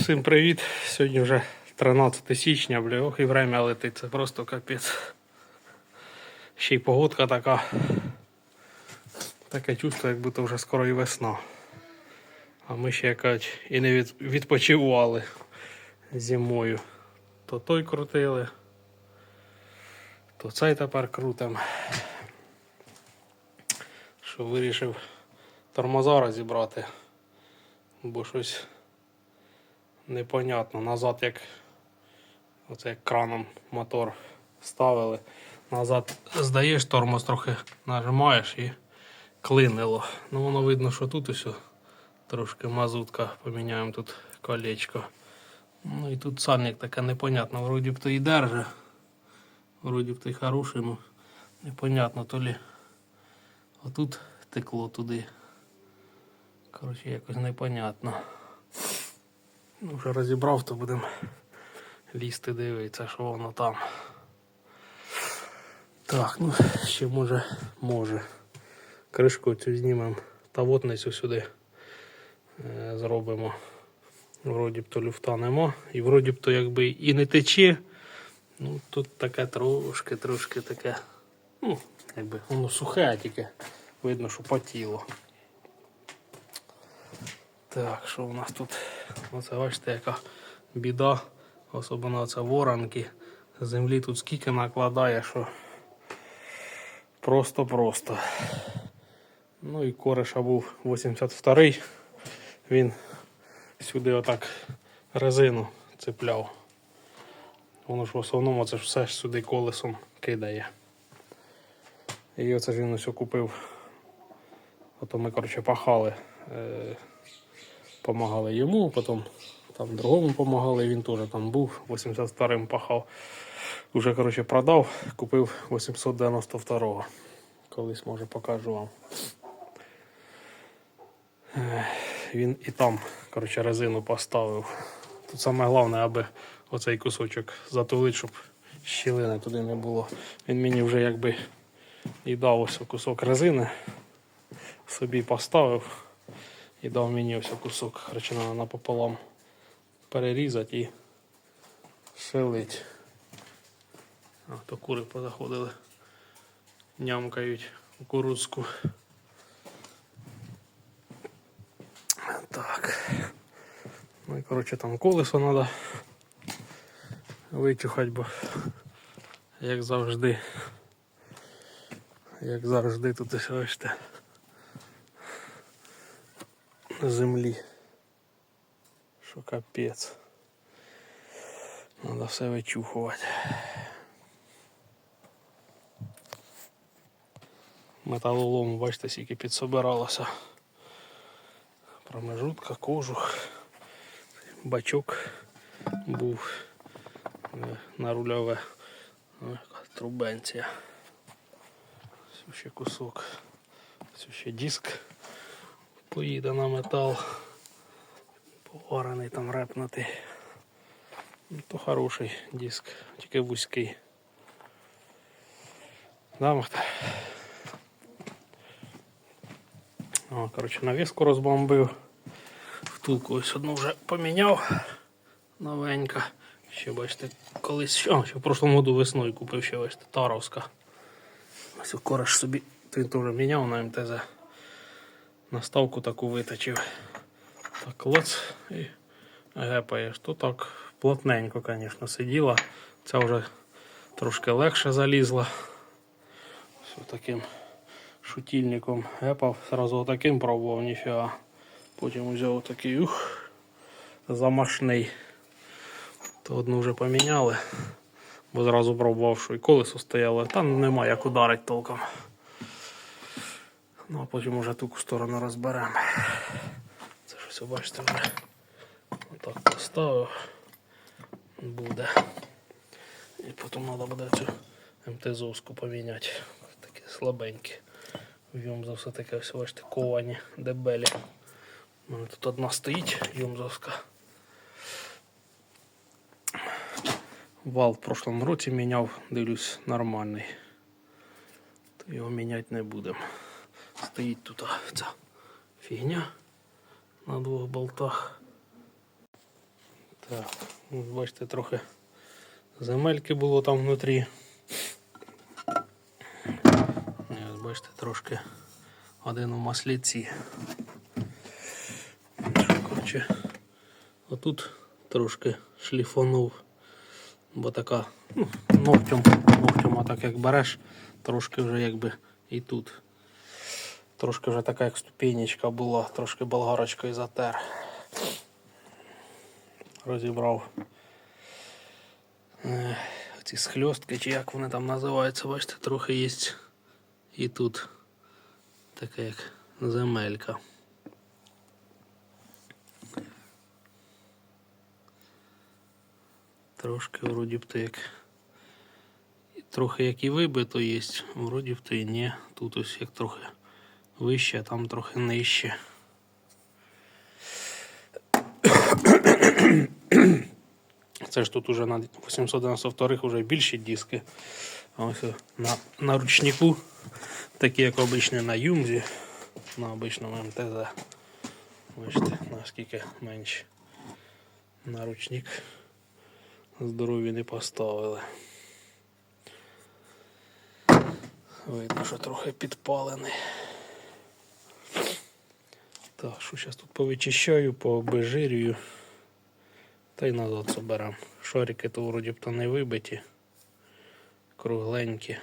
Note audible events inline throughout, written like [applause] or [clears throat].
Всім привіт! Сьогодні вже 13 січня, бля, ох і время летить, це просто капець. Ще й погодка така. Таке чувство, як будто вже скоро і весна. А ми ще якось і не від, відпочивали зимою. То той крутили, то цей тепер крутим. Що вирішив тормоза розібрати, бо щось непонятно. Назад як оце як краном мотор ставили. Назад здаєш тормоз трохи нажимаєш і клинило. Ну воно видно, що тут ось трошки мазутка. Поміняємо тут колечко. Ну і тут сальник таке непонятно. Вроді б то і держи. Вроді б то й хороший, ну непонятно то лі. Отут текло туди. Коротше, якось непонятно. Ну, вже розібрав, то будемо лізти дивитися, що воно там. Так, ну ще може, може. Кришку цю знімемо та вотницю сюди е, зробимо. Вроді б то люфта нема. І вроді б то якби і не тече. Ну тут таке трошки, трошки таке. Ну, якби воно сухе, тільки видно, що потіло. Так, що у нас тут? Оце бачите, яка біда, особливо це воронки. Землі тут скільки накладає, що просто-просто. Ну і кореша був 82-й. Він сюди отак резину цепляв. Воно ж в основному це ж все ж сюди колесом кидає. І оце ж він ось купив. Ото ми, коротше, пахали. Помагали йому, потім там другому помагали, він теж там був, 82-м пахав. Уже, коротше, продав, купив 892-го. Колись, може, покажу вам. Він і там, коротше, резину поставив. Тут саме головне, аби оцей кусочок затулити, щоб щілини туди не було. Він мені вже якби і дав ось кусок резини, собі поставив і дав мені ось кусок надо напополам перерізати і шилить. А, то кури позаходили, нямкають кукурудзку. Так. Ну і коротше там колесо треба вичухати, бо як завжди, як завжди тут бачите на землі. Що капець. Треба все вичухувати. Металолом, бачите, скільки підсобиралося. Промежутка, кожух, бачок був е, на рульове яка трубенція. Ось ще кусок, ось ще диск поїде на метал. Поварений там репнутий. Ну, то хороший диск, тільки вузький. Да? О, коротше, навіску розбомбив. Втулку ось одну вже поміняв. Новенька. Ще бачите, колись що, ще в прошлому году весною купив ще бачите, Таровська. Ось кореш собі він теж міняв на МТЗ наставку таку виточив. Так, лоц і гепаєш. То так плотненько, звісно, сиділа. Ця вже трошки легше залізла. Все таким шутільником гепав. Сразу отаким пробував, ніфіга. Потім взяв такий ух, замашний. То одну вже поміняли, бо зразу пробував, що і колесо стояло. Там нема як ударити толком. Ну, а потім уже ту сторону розберемо. Це щось, бачите, вже отак поставив. Буде. І потім треба буде цю МТЗовську поміняти. Таке слабеньке. Юмзовська таке все, бачите, ковані, дебелі. У мене тут одна стоїть, Юмзовська. Вал в прошлому році міняв, дивлюсь, нормальний. То його міняти не будемо. Стоїть тут ця фігня на двох болтах. Так, ну, бачите, трохи земельки було там внутрі. Ось бачите, трошки один у масліці. Коротше, отут трошки шліфанув, бо така, ну, ногтем, ногтем, а так як береш, трошки вже якби і тут. Трошки вже така як ступенечка була, трошки болгарочкою затер. Розібрав е, ці схльостки, чи як вони там називаються, бачите, трохи є і тут така як земелька. Трошки вроді б то як. Трохи як і вибито є, вроді б то і ні. Тут ось як трохи вище, а там трохи нижче. Це ж тут уже на 892 вже більші диски. А ось на, на ручнику, такі як обичні на Юмзі, на обичному МТЗ. Бачите, наскільки менше. На ручник здорові не поставили. Видно, що трохи підпалений. Так, що зараз тут повичищаю, пообезжирюю. Та й назад соберемо. Шарики то вроді б то не вибиті. Кругленькі.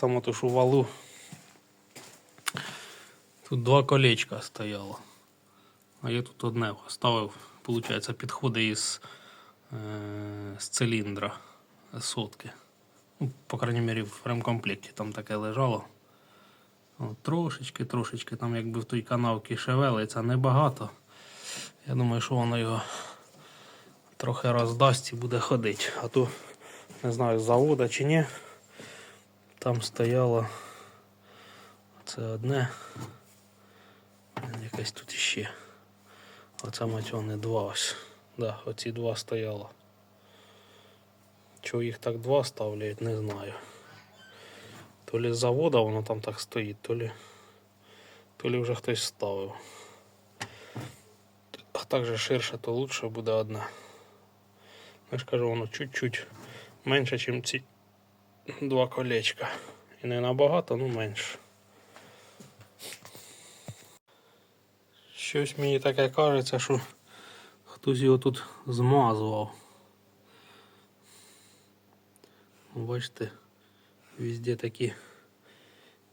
Там ото ж у валу. Тут два колечка стояло. А я тут одне ставив, виходить, підходи із, е, з циліндра з сотки. Ну, по крайній мірі, в ремкомплекті там таке лежало. От, трошечки, трошечки там якби в той канавці шевелиться небагато. Я думаю, що воно його трохи роздасть і буде ходити. А то не знаю, з завода чи ні. Там стояло це одне. Якесь тут іще. Оце мать вони два ось. Да, оці два стояло. Чого їх так два ставляють, не знаю. То ли з завода воно там так стоїть, то ли, то ли вже хтось ставив. А так же ширше, то лучше буде одна. Я ж кажу, воно чуть-чуть менше, ніж ці два колечка. І не набагато, ну менше. Щось мені таке кажеться, що хтось його тут змазував. Бачите, везде такі,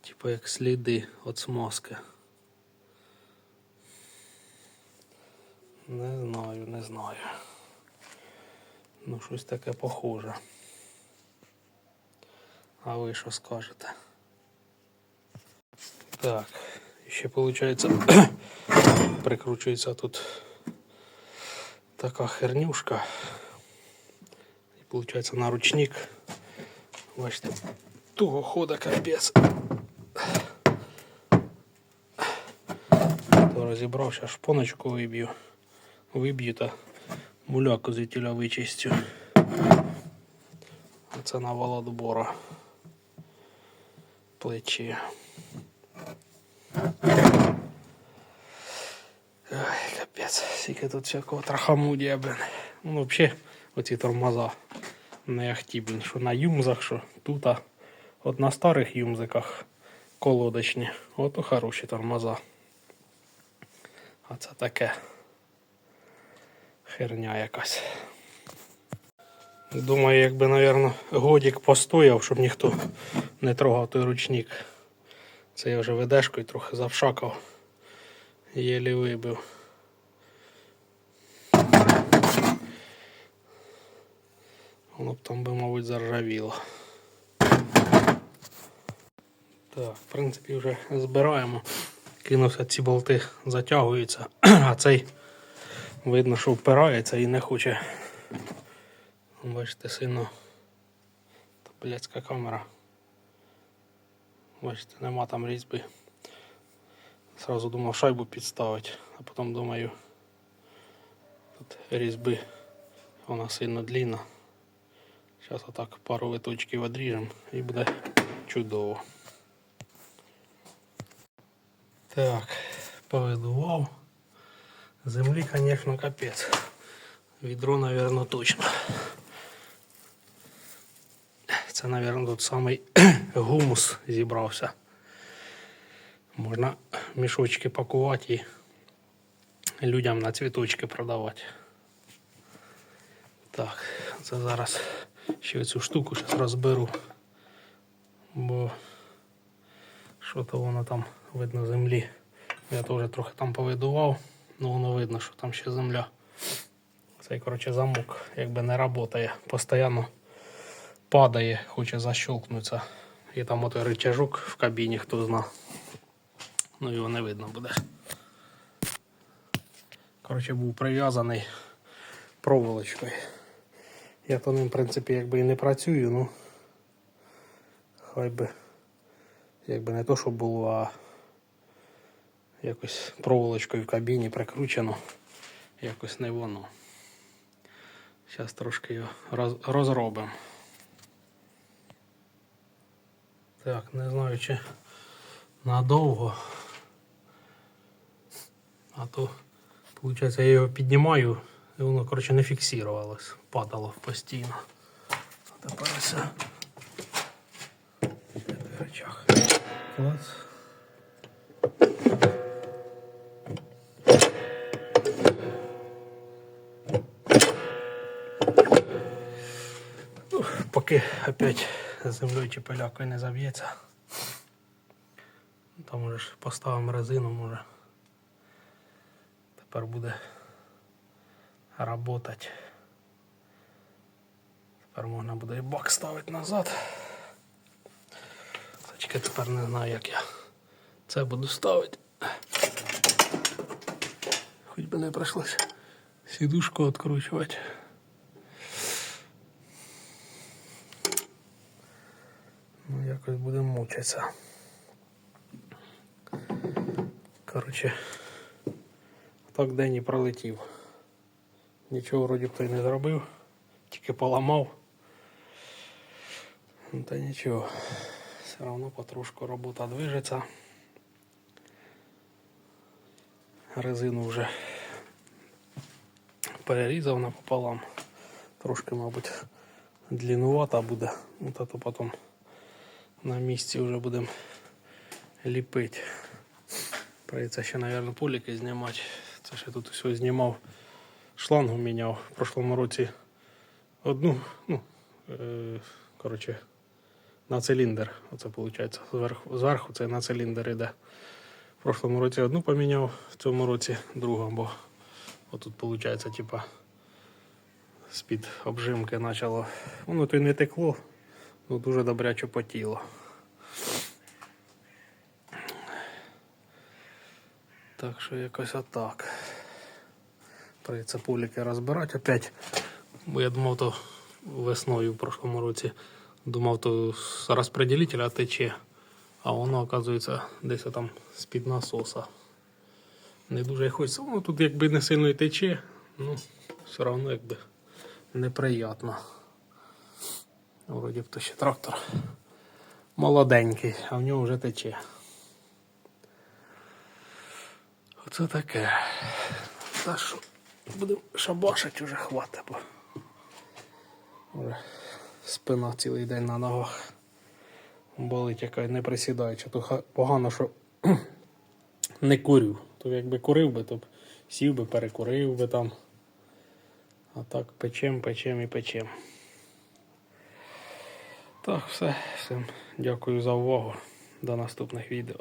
типу як сліди від смазки. Не знаю, не знаю. Ну, щось таке похоже. А ви що скажете? Так, ще виходить, [coughs] прикручується тут така хернюшка. І виходить на ручник. Бачите, туго хода капець. То розібрав, зараз шпоночку виб'ю. Виб'ю та муляку звідтіля вичистю. Це на володбора плечі. Ой, капець, скільки тут всякого трахамудія, блин. Ну, взагалі, оці тормоза Не ахті, блін, що на юмзах, що тут, а от на старих юмзиках колодочні. Ото хороші тормоза. А це таке херня якась. Думаю, якби, напевно, годік постояв, щоб ніхто не трогав той ручник. Це я вже ведешкою трохи завшакав. Єлі вибив. Воно б там би, мабуть, заржавіло. Так, в принципі, вже збираємо. Кинувся ці болти затягуються, [clears throat] а цей видно, що впирається і не хоче. Бачите, сильно та блядська камера. Бачите, нема там різьби. Сразу думав шайбу підставити, а потім думаю, тут різьби вона сильно длинна. Зараз отак пару виточків відріжемо і буде чудово. Так, повидував. Землі, звісно, капець. Відро, мабуть, точно. Це, мабуть, тут самий [clears throat] гумус зібрався. Можна мішочки пакувати і людям на цвіточки продавати. Так, це зараз Ще цю штуку зараз розберу. Бо що то воно там видно землі. Я теж трохи там повидував, але воно видно, що там ще земля. Цей, коротше, замок якби не працює. Постійно падає, хоче защелкнутися. І там отой рычажок в кабіні, хто зна. Ну його не видно буде. Коротше, був прив'язаний проволочкою. Я то ним, в принципі, якби і не працюю, ну хай би якби не то, що було, а якось проволочкою в кабіні прикручено. Якось не воно. Зараз трошки його роз, розробимо. Так, не знаю, чи надовго. А то, виходить, я його піднімаю, і воно, коротше, не фіксувалось, падало постійно. А тепер все. Речах. Клас. Ну, Поки опять землею чи пилякою не заб'ється. Там уже ж поставимо резину, може. Тепер буде работати. Тепер можна буде і бак ставити назад. Тільки тепер не знаю, як я це буду ставити. Хоч би не прийшлося сідушку відкручувати. Ну, якось будемо мучитися. Коротше, так день і пролетів. Нічого вроді б той не зробив, тільки поламав. Ну, Та нічого, все одно потрошку робота движеться. Резину вже перерізав напополам. Трошки, мабуть, длинувата буде. Ну, та то потім на місці вже будемо ліпити. Прийдеться ще, мабуть, поліки знімати. Це ще тут все знімав. Шлангу міняв в прошлому році одну, ну, е, коротше, на циліндр. Оце виходить. Зверху, зверху це на циліндр іде. В прошлому році одну поміняв, в цьому році другу, бо отут виходить, типа, з-під обжимки почало. Воно то й не текло, ну дуже добряче потіло. Так що якось отак. Прийдеться пуліки розбирати опять. Бо я думав, то весною в прошлому році думав, то з тече, а воно, оказується, десь там з-під насоса. Не дуже й хочеться. Ну тут якби не сильно й тече, ну все одно якби неприємно. Вроді б то ще трактор молоденький, а в нього вже тече. Оце таке. Та що, будемо шабашити вже хватить, бо вже спина цілий день на ногах. Болить яка не присідаючи. То погано, що не курю. То якби курив би, то б сів би, перекурив би там. А так печем, печем і печем. Так, все. Всім дякую за увагу. До наступних відео.